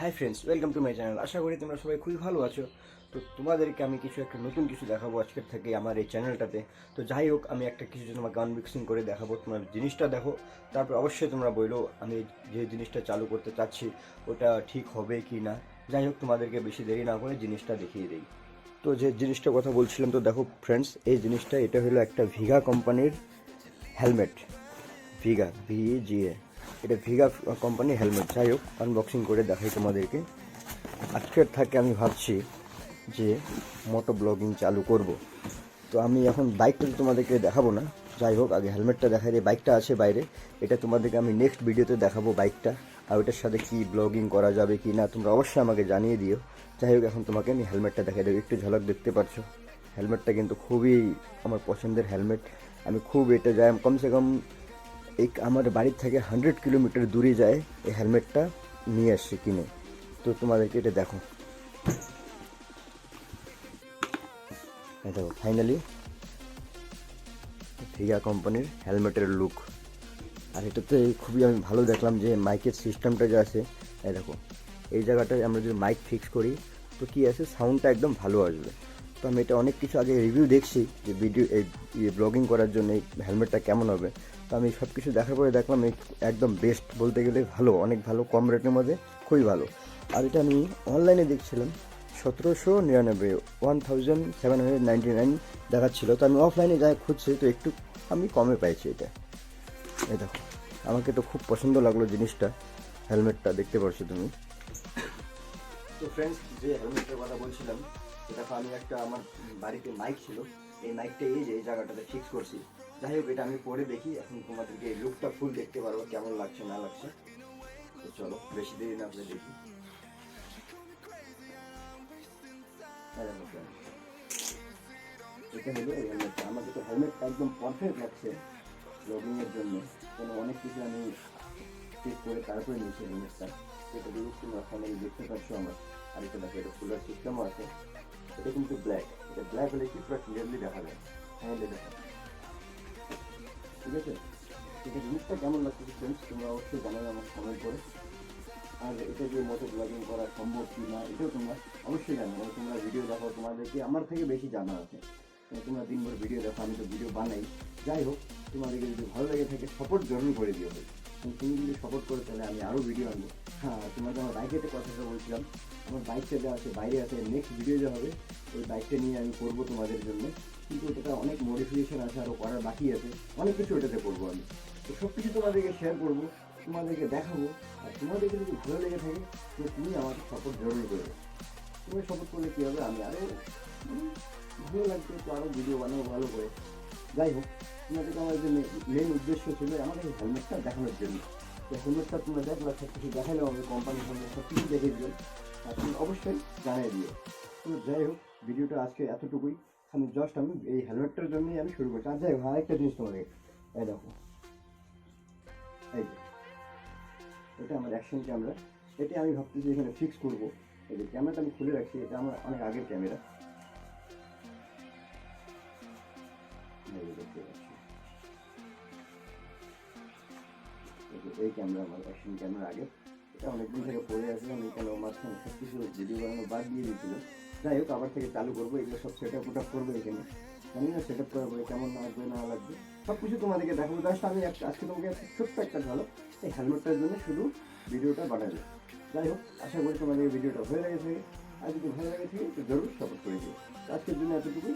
Hi friends welcome to my channel আশা করি তোমরা সবাই খুবই ভালো আছো। তো তোমাদেরকে আমি কিছু একটা নতুন কিছু দেখাবো আজকের থেকে আমার এই চ্যানেলটাতে তো যাই হোক, আমি একটা কিছু তোমাকে আনবক্সিং করে দেখাবো, তোমার জিনিসটা দেখো। তারপর অবশ্যই তোমরা বলল আমি যে জিনিসটা চালু করতে চাচ্ছি, ওটা ঠিক হবে কি না? যাই হোক, তোমাদেরকে বেশি দেরি না করে জিনিসটা দেখিয়ে দিই। তো যে জিনিসটার কথা বলছিলাম, তো দেখো ফ্রেন্ডস এই জিনিসটা, এটা হলো একটা ভিগা কোম্পানির হেলমেট ভিগা ভিজিএ এটা ভিগা কোম্পানির হেলমেট যাই হোক আনবক্সিং করে দেখাই তোমাদেরকে। আজকের থাকে আমি ভাবছি যে মোটো ব্লগিং চালু করব। তো আমি এখন বাইকটা তোমাদেরকে দেখাবো না। যাই হোক, আগে হেলমেটটা দেখাই দিই বাইকটা আছে বাইরে। এটা তোমাদেরকে আমি নেক্সট ভিডিওতে দেখাবো বাইকটা আর ওটার সাথে কি ব্লগিং করা যাবে কি না, তোমরা অবশ্যই আমাকে জানিয়ে দিও। যাই হোক, এখন তোমাকে আমি হেলমেটটা দেখাই দেবো। একটু ঝলক দেখতে পাচ্ছো হেলমেটটা কিন্তু খুবই আমার পছন্দের হেলমেট আমি খুব এটা যাই কমসে কম এই আমার বাড়ির থেকে হান্ড্রেড কিলোমিটার দূরে যায় এই হেলমেটটা নিয়ে আসছে কিনে। তো তোমাদেরকে এটা দেখো। দেখো ফাইনালি ভিগা কোম্পানির হেলমেটের লুক আর এটাতে খুবই আমি ভালো দেখলাম যে মাইকের সিস্টেমটা যে আছে, এই দেখো, এই জায়গাটায় আমরা যদি মাইক ফিক্স করি, তো কী আছে? সাউন্ডটা একদম ভালো আসবে। তো আমি এটা অনেক কিছু আগে রিভিউ দেখছি যে ভিডিও এই ব্লগিং করার জন্য এই হেলমেটটা কেমন হবে। তো আমি সব কিছু দেখার পরে দেখলাম একদম বেস্ট বলতে গেলে ভালো, অনেক ভালো, কম রেটের মধ্যে খুবই ভালো। আর এটা আমি অনলাইনে দেখছিলাম, সতেরোশো নিরানব্বই one thousand seven hundred ninety nine দেখাচ্ছিলো। তো আমি অফলাইনে যাই খুঁজছি, তো একটু আমি কমে পাইছি এটা। এই দেখো, আমাকে তো খুব পছন্দ লাগল জিনিসটা হেলমেটটা দেখতে পারছ তুমি। তো ফ্রেন্ডস যে হেলমেটের কথা বলছিলাম তো আমি একটা আমার বাড়িতে মাইক ছিল। এই মাইকটা এই যে, এই জায়গাটাতে ফিক্স করছি। যাই হোক, এটা আমি পরে দেখি, এখন তোমাদেরকে এই লুকটা ফুল দেখতে পারব, কেমন লাগছে, না লাগছে। তো চলো, বেশি দেরি না করে দেখি। এই এটা হলো হেলমেটটা আমাকে তো হেলমেটটা একদম পারফেক্ট লাগছে ব্লগিং এর জন্য। কোনো অনেক কিছু আমি চেক করে তারপরে নিয়েছি হেলমেটটা সেটা দিয়ে তোমরা ফাইনালি দেখতে পাচ্ছ আমার। আর এটা দেখো, এটা ফুলার সিস্টেমও আছে। এটা কিন্তু ব্ল্যাক এটা ব্ল্যাক হলে কি পুরো ক্লিয়ারলি দেখা যায়। হ্যাঁ দেখো। ঠিক আছে? এটা জিনিসটা কেমন লাগছে ফ্রেন্ডস তোমরা অবশ্যই জানাবে আমার কমেন্ট করে। আর এটা যে মতো ব্লগিং করা সম্ভব কি না, এটাও তোমরা অবশ্যই জানো তোমরা ভিডিও দেখো তোমাদেরকে আমার থেকে বেশি জানা আছে? তোমরা দিনভর ভিডিও দেখো, আমি তো ভিডিও বানাই। যাই হোক, তোমাদেরকে যদি ভালো লেগে থাকে সাপোর্ট জরুর করে দিও। তুমি যদি সাপোর্ট করো, তাহলে আমি আরও ভিডিও আনব। হ্যাঁ তোমাকে আমার বাইকের কথাটা বলছিলাম, আমার বাইকটা যা আছে, বাইরে আছে নেক্সট ভিডিও যা হবে, ওই বাইকটা নিয়ে আমি করব তোমাদের জন্য। কিন্তু ওটাতে অনেক মডিফিকেশান আছে আরও করার বাকি আছে, অনেক কিছু ওটাতে করব আমি। তো সব কিছু তোমাদেরকে শেয়ার করব, তোমাদেরকে দেখাবো, আর তোমাদেরকে যদি ভালো লেগে থাকে, তো তুমি আমাকে সাপোর্ট জরুর করবে তুমি সাপোর্ট করলে কী হবে? আমি আরও ভালো লাগছে তো আরও ভিডিও বানাবো ভালো করে। যাই হোক। তোমাদেরকে আমার যে মেন উদ্দেশ্য ছিল আমাকে হেলমেটটা দেখানোর জন্য। তো হেলমেটটা তোমরা দেখল সব কিছু দেখালেও হবে কোম্পানির সঙ্গে সব কিছু দেখে আর তুমি অবশ্যই জানিয়ে দিও। তো যাই হোক, ভিডিওটা আজকে এতটুকুই। আমি জাস্ট আমি এই হেলমেটটার জন্যই আমি শুরু করছি। আর যাই হোক, আরেকটা জিনিস তোমাকে এই দেখো। এই এটা আমার অ্যাকশন ক্যামেরা এটা আমি ভাবতেছি এখানে ফিক্স করব। এই যে ক্যামেরাটা আমি খুলে রাখছি, এটা আমার অনেক আগের ক্যামেরা দেখতে পাচ্ছি। এই ক্যামেরা আমার অ্যাকশন ক্যামেরা আগে, এটা অনেকদিন থেকে পড়ে আছে, আমি কেন মাঝখানে সব কিছু ভিডিও বানানো বাদ দিয়ে দিয়েছিল। যাই হোক, আবার থেকে চালু করব, এগুলো সব সেট আপ করব এখানে। জানি না সেট আপ করার পরে কেমন লাগবে, না লাগবে। সব কিছু তোমাদেরকে দেখাবো। জাস্ট আমি আজকে তোমাকে ছোট্ট একটা ভালো এই হেলমেটটার জন্য শুধু ভিডিওটা বানাবো। যাই হোক, আশা করি তোমাদের এই ভিডিওটা ভালো থাকে আর যদি ভালো লেগে থাকে, তো জরুর সাপোর্ট করে দিও। আজকের জন্য এতটুকুই।